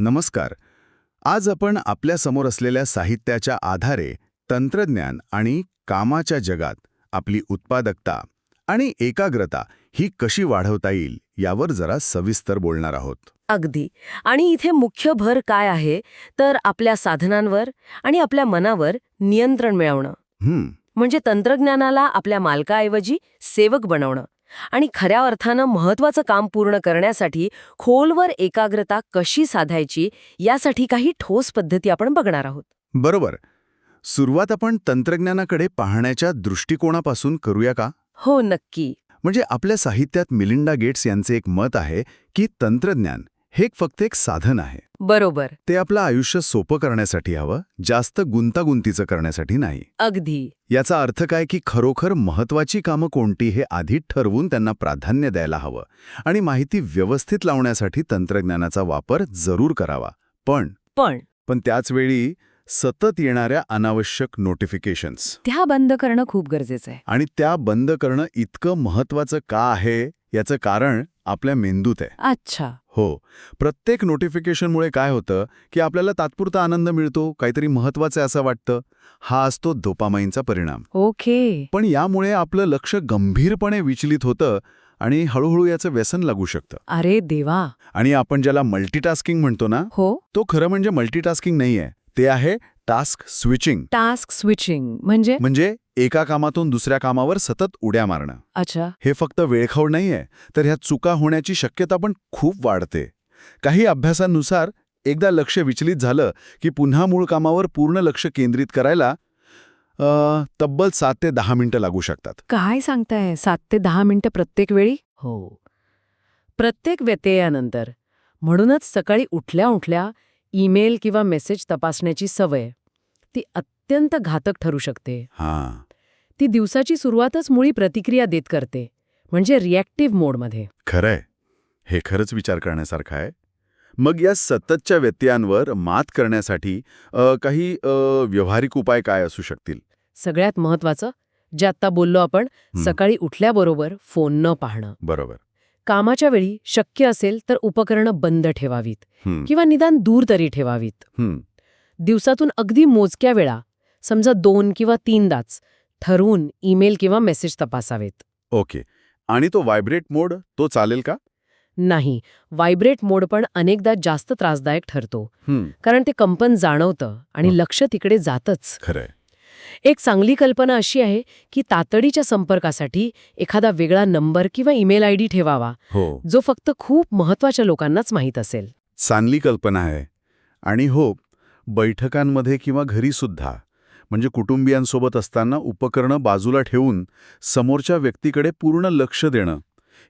नमस्कार. आज आपण आपल्यासमोर असलेल्या साहित्याच्या आधारे तंत्रज्ञान आणि कामाच्या जगात आपली उत्पादकता आणि एकाग्रता ही कशी वाढवता येईल यावर जरा सविस्तर बोलणार आहोत. अगदी. आणि इथे मुख्य भर काय आहे? तर आपल्या साधनांवर आणि आपल्या मनावर नियंत्रण मिळवणं. म्हणजे तंत्रज्ञानाला आपल्या मालकाऐवजी सेवक बनवणं. आणि खऱ्या अर्थानं महत्वाचं काम पूर्ण करण्यासाठी खोलवर एकाग्रता कशी साधायची यासाठी काही ठोस पद्धती आपण बघणार आहोत. बरोबर. सुरुवात आपण तंत्रज्ञानाकडे पाहण्याच्या दृष्टिकोनापासून करूया का? हो नक्की. म्हणजे आपल्या साहित्यात मिलिंडा गेट्स यांचे एक मत आहे की तंत्रज्ञान हे फक्त एक साधन आहे. बरोबर. ते आपलं आयुष्य सोपं करण्यासाठी हवं जास्त गुंतागुंतीचं करण्यासाठी नाही. अगदी. याचा अर्थ काय की खरोखर महत्वाची कामं कोणती हे आधी ठरवून त्यांना प्राधान्य द्यायला हवं आणि माहिती व्यवस्थित लावण्यासाठी तंत्रज्ञानाचा वापर जरूर करावा. पण पण. पण त्याचवेळी सतत येणाऱ्या अनावश्यक नोटिफिकेशन्स त्या बंद करणं खूप गरजेचं आहे. आणि त्या बंद करणं इतकं महत्वाचं का आहे याचं कारण आपल्या मेंदूत आहे. अच्छा. हो. प्रत्येक नोटिफिकेशनमुळे काय होतं की आपल्याला तात्पुरता आनंद मिळतो काहीतरी महत्वाचं असं वाटतं. हा असतो डोपामाईनचा परिणाम. ओके. पण यामुळे आपलं लक्ष गंभीरपणे विचलित होतं आणि हळूहळू याचं व्यसन लागू शकतं. अरे देवा. आणि आपण ज्याला मल्टीटास्किंग म्हणतो ना हो. तो खरं म्हणजे मल्टीटास्किंग नाहीये. ते आहे टास्क स्विचिंग टास्क स्विचिंग म्हणजे? म्हणजे एका कामातून दुसऱ्या कामावर सतत उड्या मारणं. अच्छा. हे फक्त वेळखाऊ नाहीये तर ह्या चुका होण्याची शक्यता पण खूप वाढते. काही अभ्यासांनुसार एकदा लक्ष विचलित झालं की पुन्हा मूळ कामावर पूर्ण लक्ष केंद्रित करायला अ, तब्बल सात ते दहा मिनिटं लागू शकतात. काय सांगताय? सात ते दहा मिनिटं प्रत्येक वेळी? हो. प्रत्येक व्यत्ययानंतर म्हणूनच सकाळी उठल्या उठल्या ईमेल किंवा मेसेज तपासण्याची सवय. ती अत्यंत घातक ठरू शकते. हां. ती दिवसाची सुरुवातच मुळी प्रतिक्रिया देत करते म्हणजे रिॲक्टिव्ह मोडमध्ये खरंय. हे खरंच विचार करण्यासारखं आहे. मग या सततच्या व्यत्ययांवर मात करण्यासाठी अ, काही अ, व्यावहारिक उपाय काय असू शकतील? सगळ्यात महत्वाचं जे आत्ता बोललो आपण हं. सकाळी उठल्याबरोबर फोन न पाहणं. बरोबर. कामाच्या वेळी शक्य असेल तर उपकरणं बंद ठेवावीत किंवा निदान दूर तरी ठेवावीत. दिवसातून अगदी मोजक्या वेळा समजा दोन किंवा तीनदाच ठरवून ईमेल किंवा मेसेज तपासावेत. ओके. आणि तो व्हायब्रेट मोड तो चालेल का? नाही. व्हायब्रेट मोड पण अनेकदा जास्त त्रासदायक ठरतो. कारण ते कंपन जाणवतं आणि. लक्ष तिकडे जातच. खरंय. एक चांगली कल्पना अशी आहे की तातडीच्या संपर्कासाठी एखादा वेगळा नंबर किंवा ईमेल आय डी ठेवावा हो. जो फक्त खूप महत्त्वाच्या लोकांनाच माहीत असेल. चांगली कल्पना आहे. आणि हो बैठकांमध्ये किंवा घरी सुद्धा म्हणजे कुटुंबियांसोबत असताना उपकरणं बाजूला ठेवून समोरच्या व्यक्तीकडे पूर्ण लक्ष देणं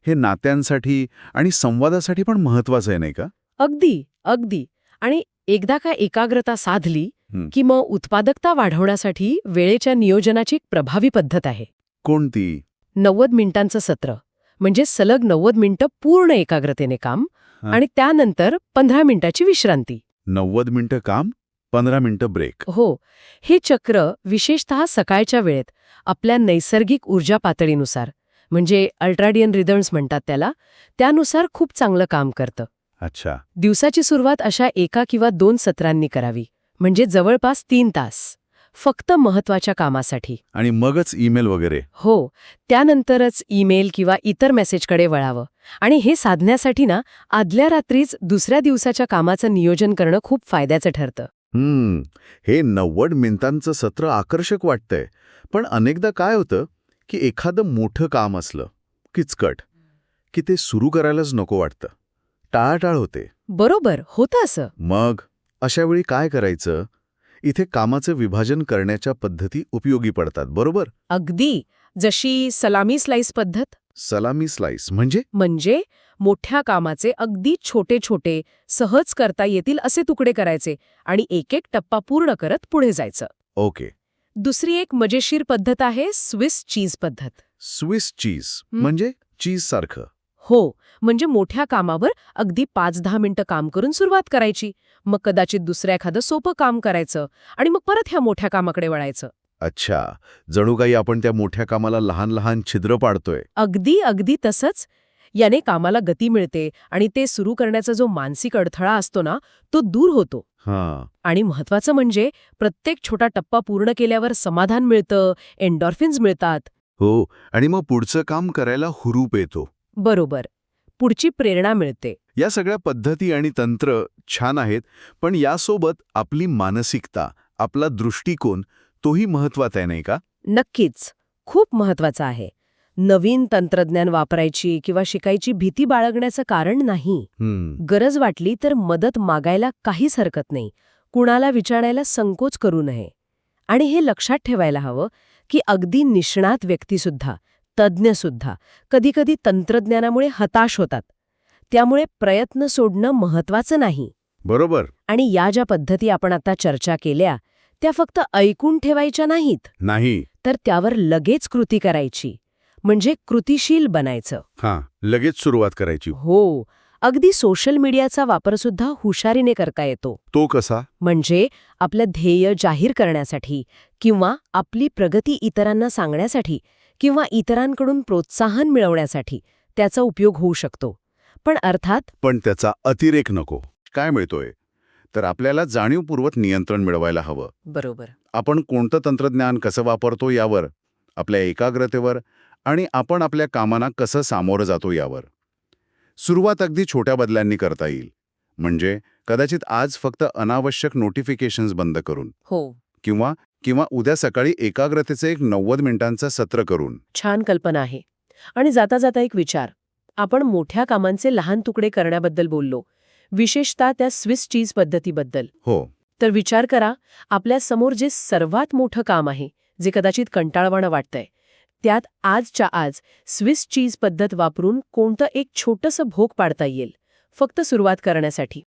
हे नात्यांसाठी आणि संवादासाठी पण महत्वाचं आहे नाही का? अगदी अगदी. आणि एकदा का एकाग्रता साधली. की मग उत्पादकता वाढवण्यासाठी वेळेच्या नियोजनाची एक प्रभावी पद्धत आहे. कोणती? नव्वद मिनिटांचं सत्र म्हणजे सलग नव्वद मिनिटं पूर्ण एकाग्रतेने काम हा. आणि त्यानंतर पंधरा मिनिटाची विश्रांती. नव्वद मिनिटं काम पंधरा मिनिटं ब्रेक हो हे चक्र विशेषतः सकाळच्या वेळेत आपल्या नैसर्गिक ऊर्जा पातळीनुसार म्हणजे अल्ट्राडियन रिदम्स म्हणतात त्याला त्यानुसार खूप चांगलं काम करतं. अच्छा. दिवसाची सुरुवात अशा एका किंवा दोन सत्रांनी करावी. म्हणजे जवळपास तीन तास. फक्त महत्त्वाच्या कामासाठी. आणि मगच ईमेल वगैरे. हो त्यानंतरच ईमेल किंवा इतर मेसेजकडे वळावं. आणि हे साधण्यासाठी ना आदल्या रात्रीच दुसऱ्या दिवसाच्या कामाचं नियोजन करणं खूप फायद्याचं ठरतं. हम्म हे नव्वद मिनिटांचं सत्र आकर्षक वाटतंय. पण अनेकदा काय होतं की एखादं मोठं काम असलं किचकट की ते सुरू करायलाच नको वाटतं. टाळाटाळ होते. बरोबर होतं असं. मग? अशा वेळी काय करायचं? इथे कामाचं विभाजन करण्याच्या पद्धती उपयोगी पडतात बरोबर? अगदी. जशी सलामी स्लाइस पद्धत? सलामी स्लाइस म्हणजे? म्हणजे मोठ्या कामाचे अगदी छोटे छोटे सहज करता येतील असे तुकडे करायचे आणि एक एक टप्पा पूर्ण करत पुढे जायचं. ओके. दुसरी एक मजेशीर पद्धत आहे स्विस चीज पद्धत. Swiss cheese. म्हणजे चीज सारखं हो म्हणजे मोठ्या कामावर अगदी पाच दहा मिनिटं काम करून सुरुवात करायची. मग कदाचित दुसऱ्या एखादं सोपं काम करायचं आणि मग परत ह्या मोठ्या कामाकडे वळायचं. अच्छा जणू काही आपण त्या मोठ्या कामाला लहान लहान छिद्र पाडतोय. अगदी अगदी तसंच. याने कामाला गती मिळते आणि ते सुरू करण्याचा जो मानसिक अडथळा असतो ना तो दूर होतो. हां. आणि महत्वाचं म्हणजे प्रत्येक छोटा टप्पा पूर्ण केल्यावर समाधान मिळतं एन्डॉर्फिन्स मिळतात. हो आणि मग पुढचं काम करायला हुरूप येतो. बरोबर. पुढची प्रेरणा मिळते. या सगळ्या पद्धती आणि तंत्र छान आहेत पण यासोबत आपली मानसिकता आपला दृष्टिकोन तोही महत्त्वाचा आहे नाही का? नक्कीच. खूप महत्वाचं आहे. नवीन तंत्रज्ञान वापरायची किंवा शिकायची भीती बाळगण्याचं कारण नाही. गरज वाटली तर मदत मागायला काहीच हरकत नाही. कुणाला विचारायला संकोच करू नये. आणि हे लक्षात ठेवायला हवं की अगदी निष्णात व्यक्तीसुद्धा तज्ज्ञसुद्धा कधीकधी तंत्रज्ञानामुळे हताश होतात. त्यामुळे प्रयत्न सोडणं महत्वाचं नाही. बरोबर. आणि या ज्या पद्धती आपण आता चर्चा केल्या त्या फक्त ऐकून ठेवायच्या नाहीत. नाही. तर त्यावर लगेच कृती करायची. म्हणजे कृतिशील बनायचं. हां लगेच सुरुवात करायची. हो. अगदी सोशल मीडियाचा वापरसुद्धा हुशारीने करता येतो. तो कसा? म्हणजे आपलं ध्येय जाहीर करण्यासाठी किंवा आपली प्रगती इतरांना सांगण्यासाठी किंवा इतरांकडून प्रोत्साहन मिळवण्यासाठी त्याचा उपयोग होऊ शकतो. पण अर्थात पण त्याचा अतिरेक नको. काय मिळतोय? तर आपल्याला जाणीवपूर्वक नियंत्रण मिळवायला हवं. बरोबर. आपण कोणतं तंत्रज्ञान कसं वापरतो यावर आपल्या एकाग्रतेवर आणि आपण आपल्या कामांना कसं सामोरं जातो यावर. सुरुवात अगदी छोट्या बदलांनी करता येईल. म्हणजे कदाचित आज फक्त अनावश्यक नोटिफिकेशन्स बंद करून हो. किंवा किंवा उद्या सकाळी एकाग्रतेचं एक नव्वद मिनिटांचं सत्र करून. छान कल्पना आहे. आणि जाता जाता एक विचार. आपण मोठ्या कामांचे लहान तुकडे करण्याबद्दल बोललो. विशेषतः त्या स्विस चीज पद्धतीबद्दल. हो. तर विचार करा आपल्यासमोर जे सर्वात मोठं काम आहे जे कदाचित कंटाळवाणं वाटतंय त्यात आजच्या आज स्विस चीज पद्धत वापरून कोणतं एक छोटंसं भोग पाडता येईल फक्त सुरुवात करण्यासाठी.